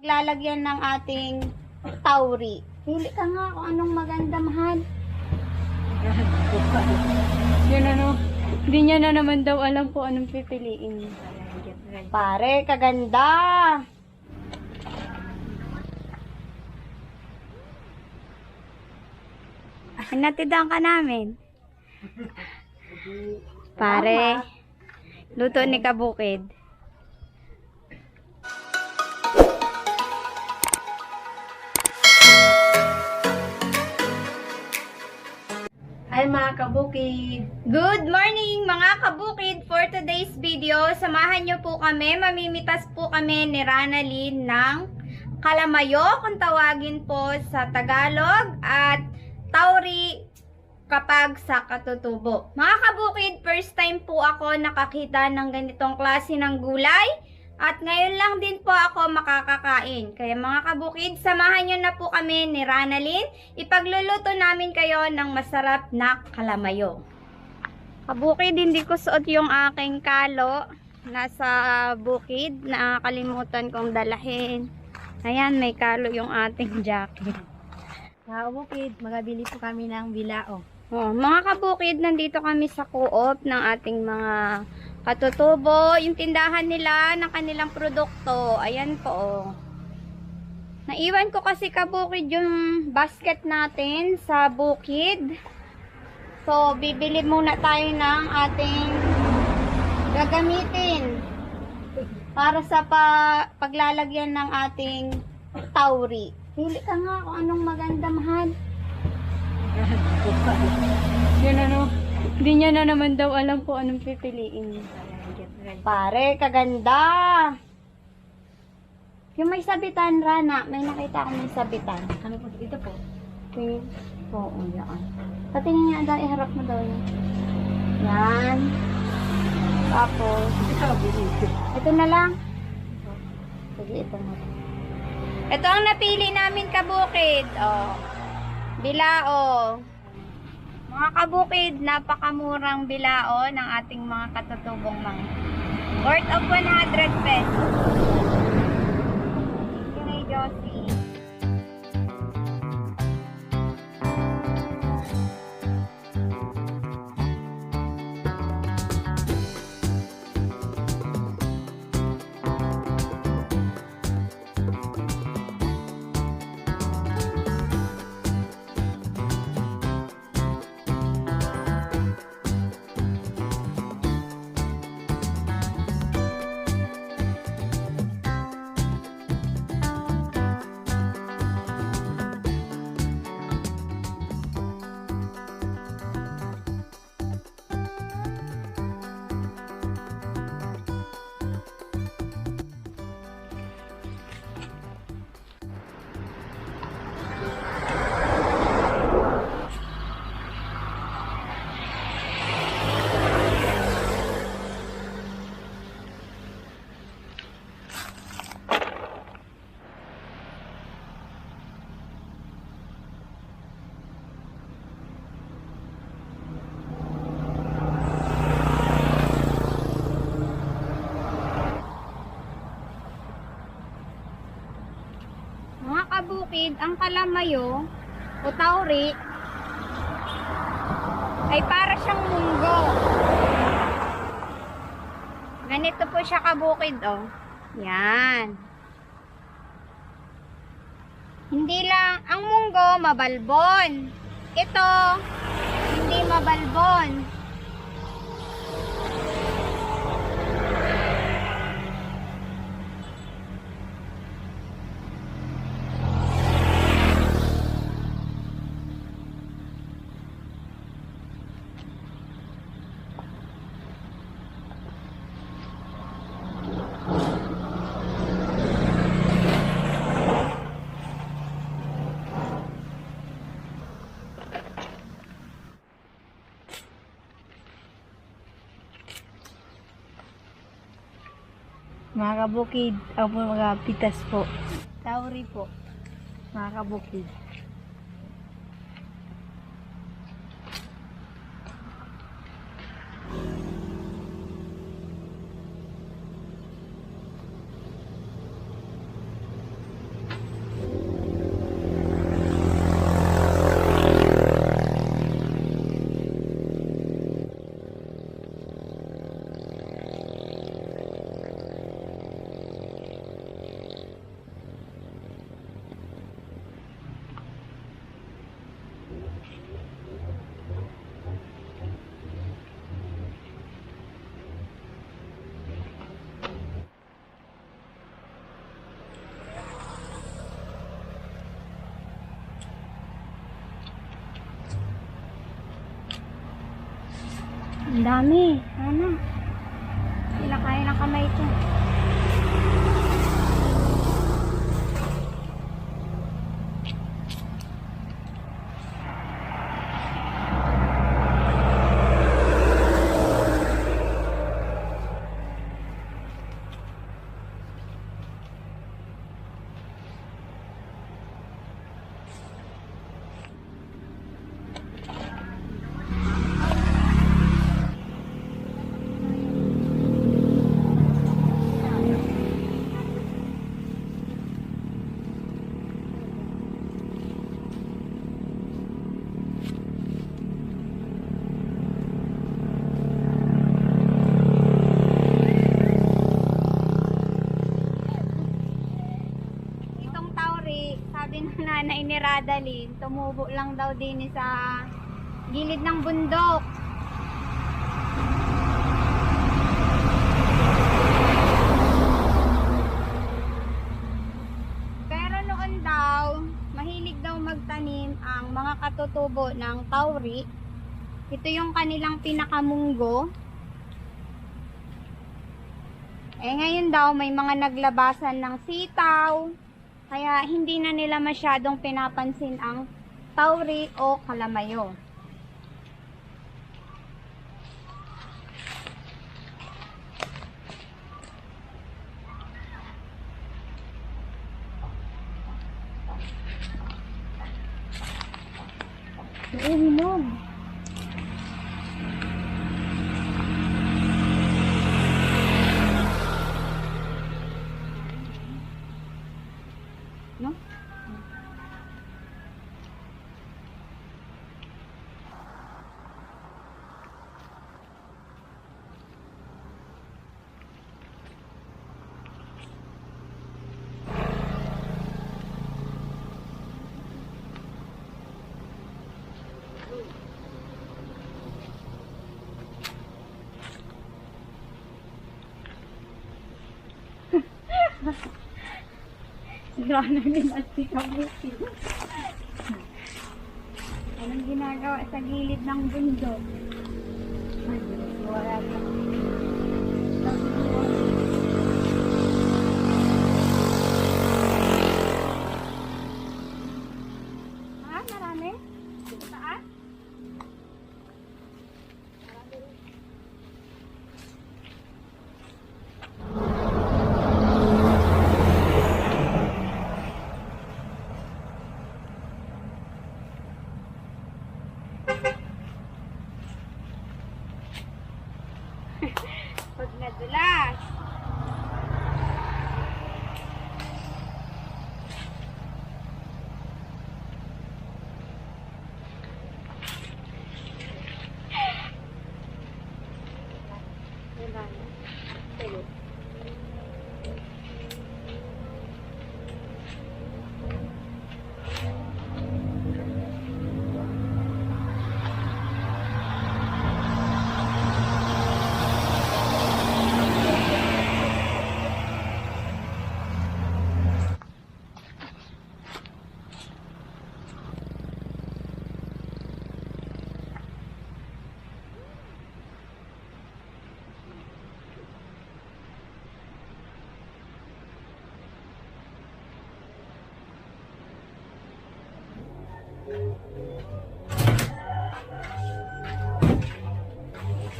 lalagyan ng ating tauri. Pili ka nga kung anong maganda, mahal. Yun ano, hindi niya na naman daw alam kung anong pipiliin. Pare, kaganda. Hinatidaan ka namin. Pare, luto ni Kabukid. Ay, mga kabukid. Good morning mga kabukid! For today's video, samahan niyo po kami. Mamimitas po kami ni Ranalyn ng kalamayo kung tawagin po sa Tagalog at tauri kapag sa katutubo. Mga kabukid, first time po ako nakakita ng ganitong klase ng gulay at ngayon lang din po ako makakakain. Kaya mga kabukid, samahan niyo na po kami ni Ranalyn. Ipagluluto namin kayo ng masarap na kalamayo. Kabukid, hindi ko suot yung aking kalo. Nasa bukid. Nakakalimutan kong dalahin. Ayan, may kalo yung ating jacket. Kabukid, magabili po kami ng bilao. Oh, mga kabukid, nandito kami sa co-op ng ating mga katutubo. Yung tindahan nila ng kanilang produkto. Ayan po. Oh. Naiwan ko kasi kabukid yung basket natin sa bukid. So, bibili muna tayo ng ating gagamitin para sa pa paglalagyan ng ating tauri. Pili ka nga kung anong maganda, mahal. Yun ano, Hindi niya na naman daw alam kung anong pipiliin. Pare, kaganda. Yung may sabitan, Rana. May nakita ako may sabitan. Ano po? Ito po. Tingin. Oo, yan. Patingin niya daw, iharap mo daw yun. Yan. Tapos, ito na lang. Sige, ito na. Ito ang napili namin kabukid. Oh. Bilao. Mga kabukid, napakamurang bilao ng ating mga katutubong mga. Worth of 100 pesos. Kabukid, ang kalamayo o tauri ay para siyang munggo. Ganito po siya kabukid, oh. Yan. Hindi lang, ang munggo mabalbon. Ito, hindi mabalbon. Mga kabukid, po mga pitas po. Tauri po. Mga kabukid. Dami. Ano? Sila kaya ng kamay ito. Itong Tauri, sabi ng Radalyn, tumubo lang daw din sa gilid ng bundok. Pero noon daw, mahilig daw magtanim ang mga katutubo ng Tauri. Ito yung kanilang pinakamunggo. Eh ngayon daw may mga naglabasan ng sitaw. Kaya hindi na nila masyadong pinapansin ang tauri o kalamayo. Uminom. Sigurado din at si Kabuki. Anong ginagawa sa gilid ng bundok? Wala pa. Pag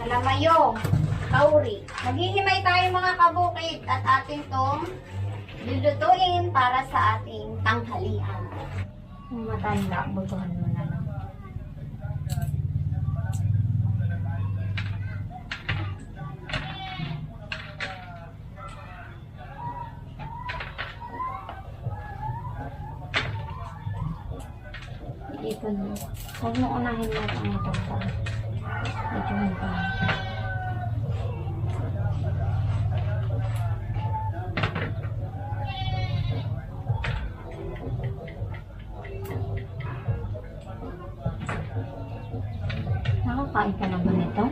Kalamayo, kauri. Maghihimay tayo mga kabukid at ating tong lulutuin para sa ating tanghalian. Matanda, butuhan Ipon mo. Huwag mo unahin mo ang ito pa. Medyo hintay. Nakakain ka na ba nito?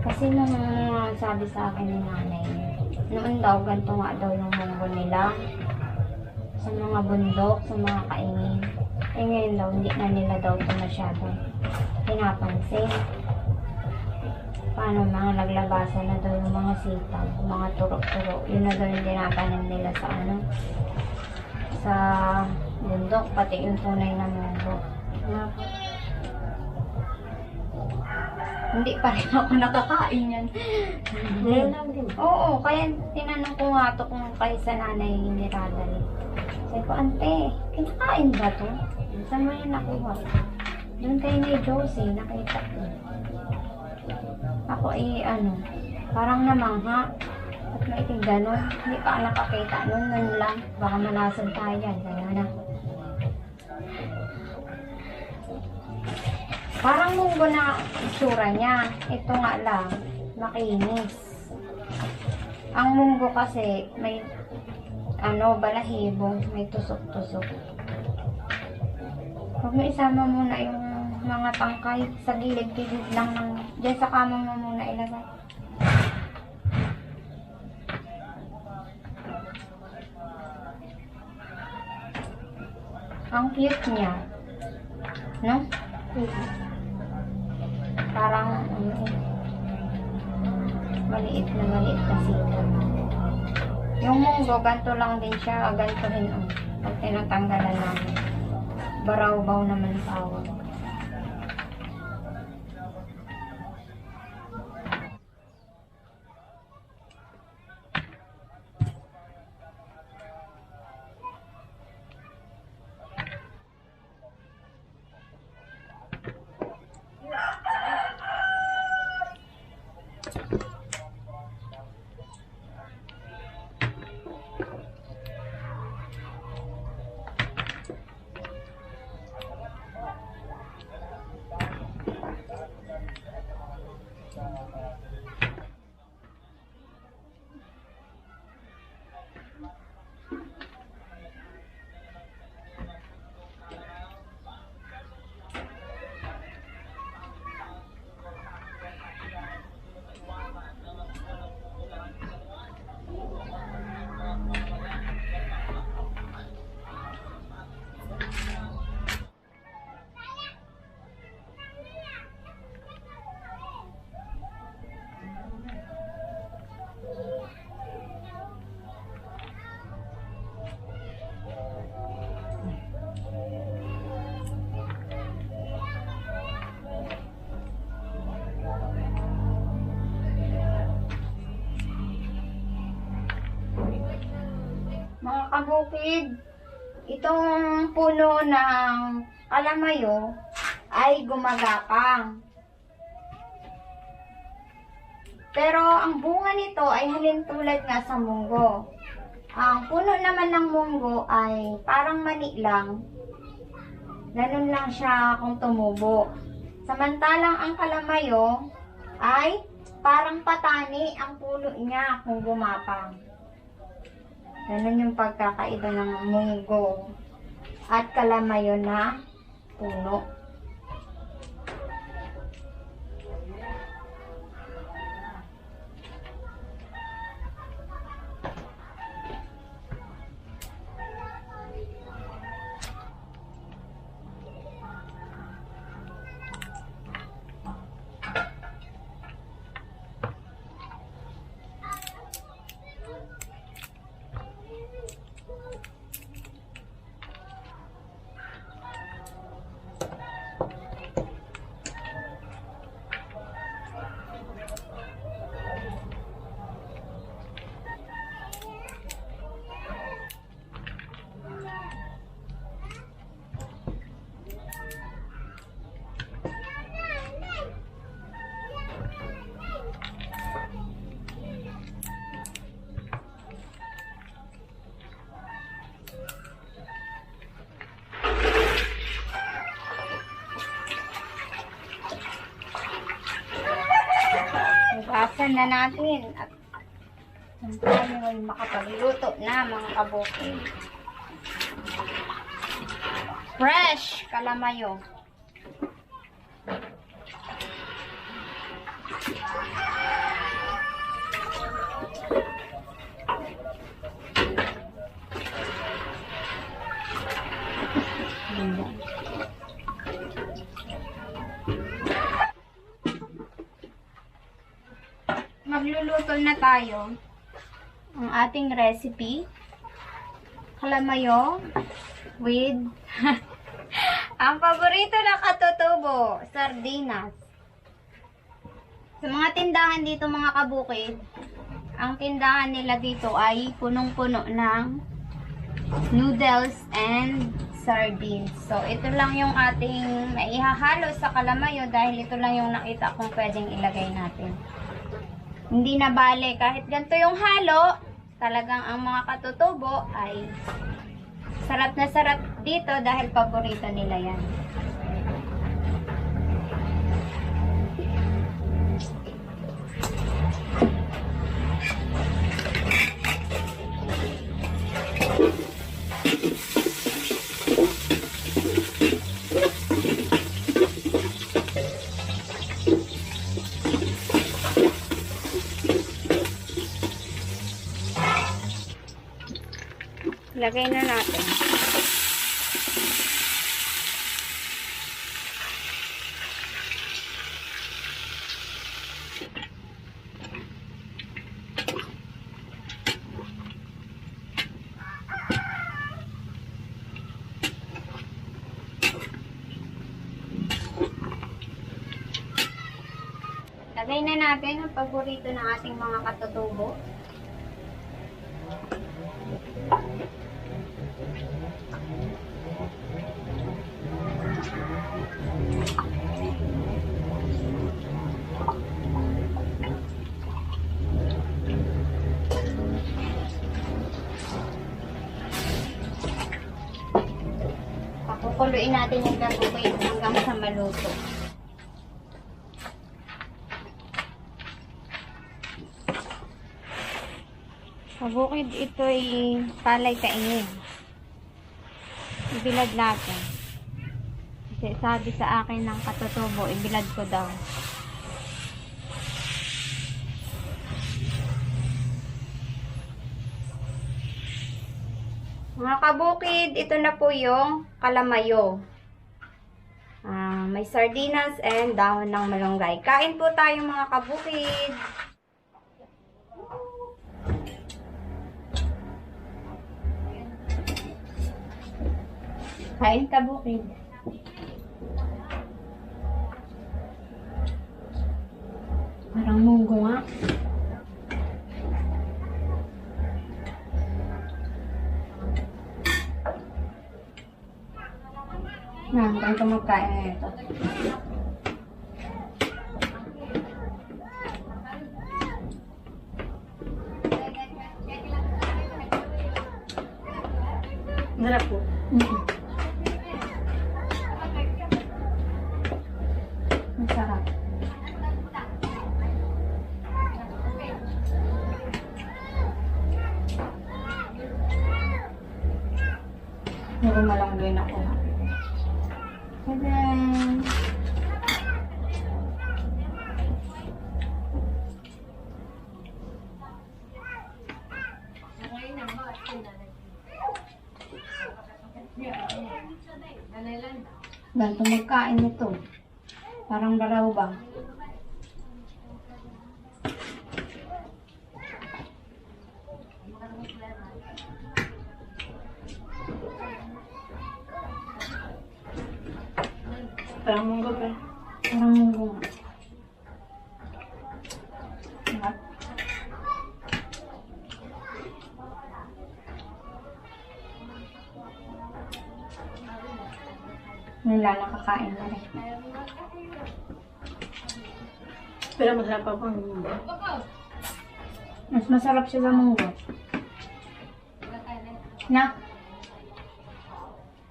Kasi nung sabi sa akin ni nanay, noon daw, ganito nga daw yung munggo nila sa mga bundok, sa mga kaingin. Eh ngayon daw, hindi na nila daw ito masyadong pinapansin. paano mga naglabasan na daw yung mga sitaw, yung mga turo-turo. Yun na daw yung tinatanim nila sa ano, sa bundok, pati yung tunay na po. Hindi pa rin ako nakakain yan. Ngayon lang din. Oo, kaya tinanong ko nga to kung kayo sa nanay ni Radali. Sabi ko, ante, kinakain ba to? Saan mo yan nakuha? Doon kay ni Josie, nakita ko. Ako eh, ano, parang namangha. At maiting ganon. Hindi pa nakakita nun, nun lang. Baka malasag tayo yan. Kaya na. Parang munggo na itsura niya. Ito nga lang, makinis. Ang munggo kasi may ano, balahibo, may tusok-tusok. Huwag mo isama muna yung mga tangkay sa gilid-gilid lang ng, dyan sa kama mo muna ilagay. Ang cute niya. No? Parang, eh, maliit na maliit sitaw. Yung munggo, ganito lang din siya, ganito rin ang pag tinatanggalan namin. Baraw-baw naman tawag. Mga kabukid, itong puno ng kalamayo ay gumagapang. Pero ang bunga nito ay halin tulad nga sa munggo. Ang puno naman ng munggo ay parang mani lang. Ganun lang siya kung tumubo. Samantalang ang kalamayo ay parang patani ang puno niya kung gumapang. Ganun yung pagkakaiba ng munggo at kalamayo na puno. Hugasan na natin at ang tayo ay makapagluto na mga kabukid. Fresh kalamayo. Tayo. Ang ating recipe. Kalamayo with ang paborito na katutubo, sardinas. Sa mga tindahan dito mga kabukid, ang tindahan nila dito ay punong-puno ng noodles and sardines. So, ito lang yung ating maihahalo sa kalamayo dahil ito lang yung nakita kong pwedeng ilagay natin. Hindi na bale, kahit ganito yung halo, talagang ang mga katutubo ay sarap na sarap dito dahil paborito nila yan. Lagay na natin. Lagay na natin ang paborito ng ating mga katutubo. Pakukuluin natin yung gagukoy hanggang sa maluto. Kabukid ito'y palay kainin. Ibilad natin. Kasi sabi sa akin ng katutubo, ibilad ko daw. Mga kabukid, ito na po yung kalamayo. Ah, may sardinas and dahon ng malunggay. Kain po tayo mga kabukid. Kain ka bukid. Parang munggo nga. Na, ganito magkain na ito. Sarap po. Mm. Masarap. Ganito magkain nito. Parang baraw ba? Parang munggo pa. Parang munggo. Nakakain na rin. Pero masarap pa po ang munggo. Mas masarap siya sa munggo. Na?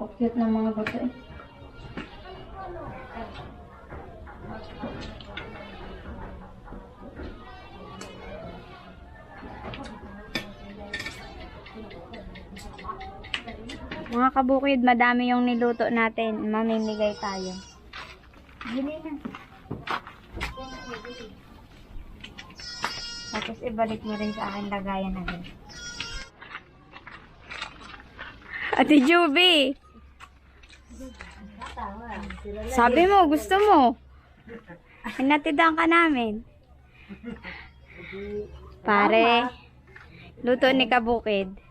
Ang cute ng mga bato eh. Mga kabukid, madami yung niluto natin. Mamimigay tayo. Bili na. Tapos ibalik mo rin sa akin lagayan na rin. Ate Juby! Sabi mo, gusto mo. Hinatidan ka namin. pare. Luto ni Kabukid.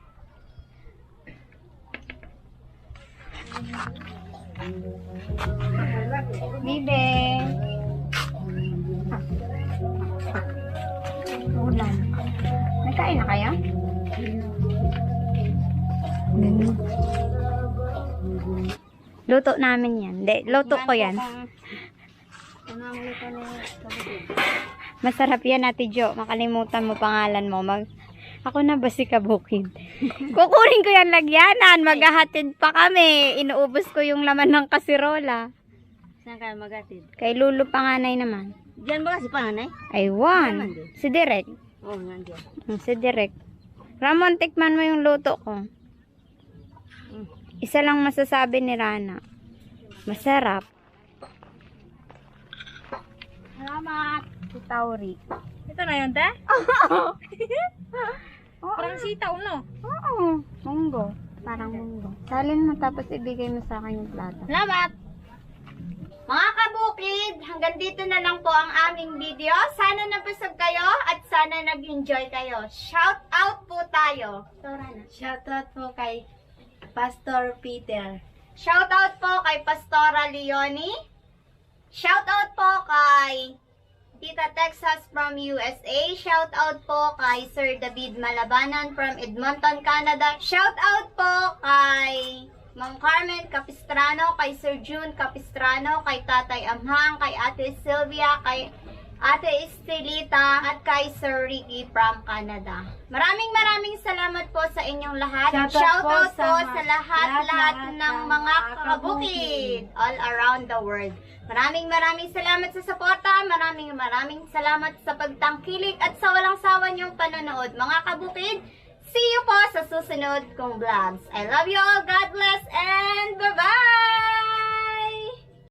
Bibe. Ulan. Nagkain na kayo? Luto namin yan. Hindi, luto ko yan. Masarap yan, Ate Jo. Makalimutan mo pangalan mo. Mag... Ako na ba si Kabukid? Kukunin ko yan lagyanan. Maghahatid pa kami. Inuubos ko yung laman ng kasirola. Saan kayo magatid? Kay Lulu Panganay naman. Diyan ba kasi panganay? Aywan. Si Direk. Oo, oh, nandiyan. Mm, Si Direk. Ramon, tikman mo yung luto ko. Isa lang masasabi ni Rana. Masarap. Salamat. Si Tauri. Ito na yun, te? Oo. Parang sitaw, no? Oo. Munggo. Parang munggo. Salin mo tapos ibigay mo sa akin yung plato. Salamat! Mga kabukid, hanggang dito na lang po ang aming video. Sana nabusog kayo at sana nag-enjoy kayo. Shout out po tayo. Tora na. Shoutout po kay Pastor Peter. Shout out po kay Pastora Leonie. Shout out po kay Tita Texas from USA. Shout out po kay Sir David Malabanan from Edmonton, Canada. Shout out po kay Ma'am Carmen Capistrano, kay Sir June Capistrano, kay Tatay Amhang, kay Ate Sylvia, kay Ate Estelita, at kay Sir Ricky from Canada. Maraming maraming salamat po sa inyong lahat. Shoutout Shout po out sa po sa lahat-lahat ng ng mga mga kabukid all around the world. Maraming maraming salamat sa suporta, maraming maraming salamat sa pagtangkilik at sa walang sawa niyong panonood. Mga kabukid, see you po sa susunod kong vlogs. I love you all, God bless, and bye-bye!